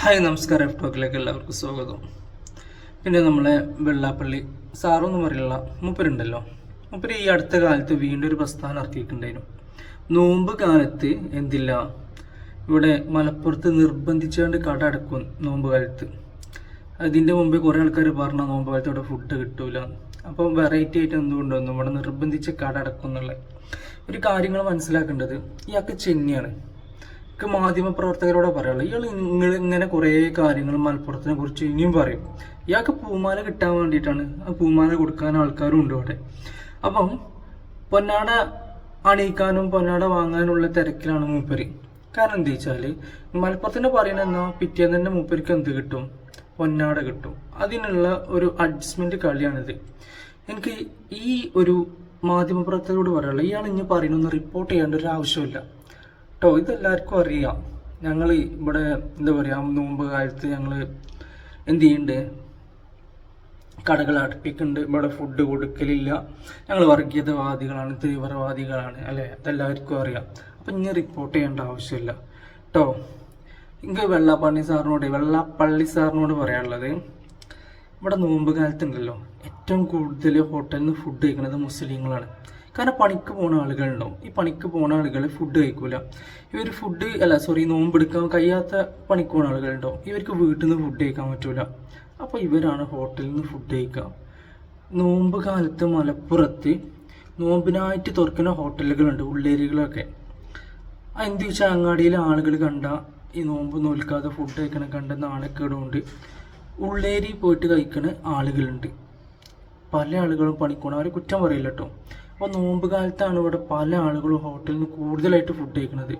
Hi നമസ്കാരം. F ടോക്കിലേക്ക് എല്ലാവർക്കും സ്വാഗതം. പിന്നെ നമ്മളെ വെള്ളാപ്പള്ളി സാറൊന്നും പറയുള്ള മൂപ്പരുണ്ടല്ലോ. മൂപ്പര് ഈ അടുത്ത കാലത്ത് വീണ്ടും ഒരു പ്രസ്ഥാനം ഇറക്കിയിട്ടുണ്ടായിരുന്നു നോമ്പ് കാലത്ത് എന്തില്ല ഇവിടെ മലപ്പുറത്ത് നിർബന്ധിച്ചുകൊണ്ട് കട അടക്കും നോമ്പ് കാലത്ത്. അതിന്റെ മുമ്പേ കുറേ ആൾക്കാർ പറഞ്ഞ നോമ്പ് കാലത്ത് ഇവിടെ ഫുഡ് കിട്ടൂല. അപ്പം വെറൈറ്റി ആയിട്ട് എന്തുകൊണ്ടൊന്നും ഇവിടെ നിർബന്ധിച്ച് കട അടക്കും എന്നുള്ള. ഒരു കാര്യങ്ങൾ മനസ്സിലാക്കേണ്ടത് ഇയാൾക്ക് ചെന്നിയാണ്. എനിക്ക് മാധ്യമ പ്രവർത്തകരോട് പറയാനുള്ളത് ഇയാൾ നിങ്ങൾ ഇങ്ങനെ കുറേ കാര്യങ്ങൾ മലപ്പുറത്തിനെ കുറിച്ച് ഇനിയും പറയും. ഇയാൾക്ക് പൂമാല കിട്ടാൻ വേണ്ടിയിട്ടാണ്. ആ പൂമാല കൊടുക്കാൻ ആൾക്കാരും ഉണ്ട് അവിടെ. അപ്പം പൊന്നാട അണിയിക്കാനും പൊന്നാട വാങ്ങാനുള്ള തിരക്കിലാണ് മൂപ്പര്. കാരണം എന്താ വെച്ചാൽ മലപ്പുറത്തിന് പറയുന്നത് എന്നാ പിറ്റേന്ന് തന്നെ മൂപ്പരിക്ക് എന്ത് കിട്ടും? പൊന്നാട കിട്ടും. അതിനുള്ള ഒരു അഡ്ജസ്റ്റ്മെന്റ് കളിയാണിത്. എനിക്ക് ഈ ഒരു മാധ്യമപ്രവർത്തകരോട് പറയാനുള്ളത് ഇയാൾ ഇനി പറയണമെന്ന് റിപ്പോർട്ട് ചെയ്യേണ്ട ഒരു ആവശ്യമില്ല. കേട്ടോ ഇതെല്ലാവർക്കും അറിയാം. ഞങ്ങൾ ഇവിടെ എന്താ പറയുക നോമ്പ് കാലത്ത് ഞങ്ങൾ എന്ത് ചെയ്യുന്നുണ്ട് കടകൾ അടുപ്പിക്കുന്നുണ്ട്. ഇവിടെ ഫുഡ് കൊടുക്കലില്ല. ഞങ്ങൾ വർഗീയതവാദികളാണ് തീവ്രവാദികളാണ് അല്ലേ? അതെല്ലാവർക്കും അറിയാം. അപ്പം ഇനി റിപ്പോർട്ട് ചെയ്യേണ്ട ആവശ്യമില്ല. കേട്ടോ എനിക്ക് വെള്ളാപ്പള്ളി സാറിനോട് വെള്ളാപ്പള്ളി സാറിനോട് പറയാനുള്ളത് ഇവിടെ നോമ്പ് കാലത്തുണ്ടല്ലോ ഏറ്റവും കൂടുതൽ ഹോട്ടലിൽ നിന്ന് ഫുഡ് കഴിക്കുന്നത് മുസ്ലിങ്ങളാണ്. കാരണം പണിക്ക് പോകുന്ന ആളുകളുണ്ടാവും. ഈ പണിക്ക് പോണ ആളുകൾ ഫുഡ് കഴിക്കൂല. ഇവർ ഫുഡ് അല്ല സോറി നോമ്പെടുക്കാൻ കഴിയാത്ത പണിക്ക് പോകുന്ന ആളുകളുണ്ടാവും. ഇവർക്ക് വീട്ടിൽ നിന്ന് ഫുഡ് കഴിക്കാൻ പറ്റൂല. അപ്പോൾ ഇവരാണ് ഹോട്ടലിൽ നിന്ന് ഫുഡ് കഴിക്കുക നോമ്പ് കാലത്ത് മലപ്പുറത്ത് നോമ്പിനായിട്ട് തുറക്കുന്ന ഹോട്ടലുകളുണ്ട് ഉള്ളേരികളൊക്കെ. എന്ത് വെച്ചാൽ അങ്ങാടിയിൽ ആളുകൾ കണ്ട ഈ നോമ്പ് നോൽക്കാതെ ഫുഡ് കഴിക്കണ കണ്ട നാണക്കേടുകൊണ്ട് ഉള്ളേരി പോയിട്ട് കഴിക്കണ ആളുകളുണ്ട്. പല ആളുകളും പണിക്കൂണ അവരെ കുറ്റം പറയില്ല കേട്ടോ അപ്പോൾ നോമ്പ് കാലത്താണ് ഇവിടെ പല ആളുകളും ഹോട്ടലിൽ നിന്ന് കൂടുതലായിട്ട് ഫുഡ് കഴിക്കുന്നത്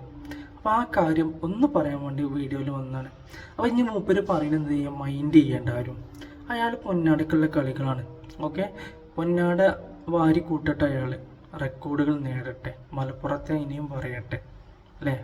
അപ്പോൾ ആ കാര്യം ഒന്ന് പറയാൻ വേണ്ടി വീഡിയോയിൽ വന്നതാണ്. അപ്പോൾ ഇനി മൂപ്പര് പറയുന്നത് ചെയ്യാം? മൈൻഡ് ചെയ്യേണ്ട ആരും അയാൾ പൊന്നാടക്കുള്ള കളികളാണ്. ഓക്കെ പൊന്നാട വാരി കൂട്ടട്ടെ അയാൾ റെക്കോർഡുകൾ നേടട്ടെ. മലപ്പുറത്തെ ഇനിയും പറയട്ടെ. അല്ലേ?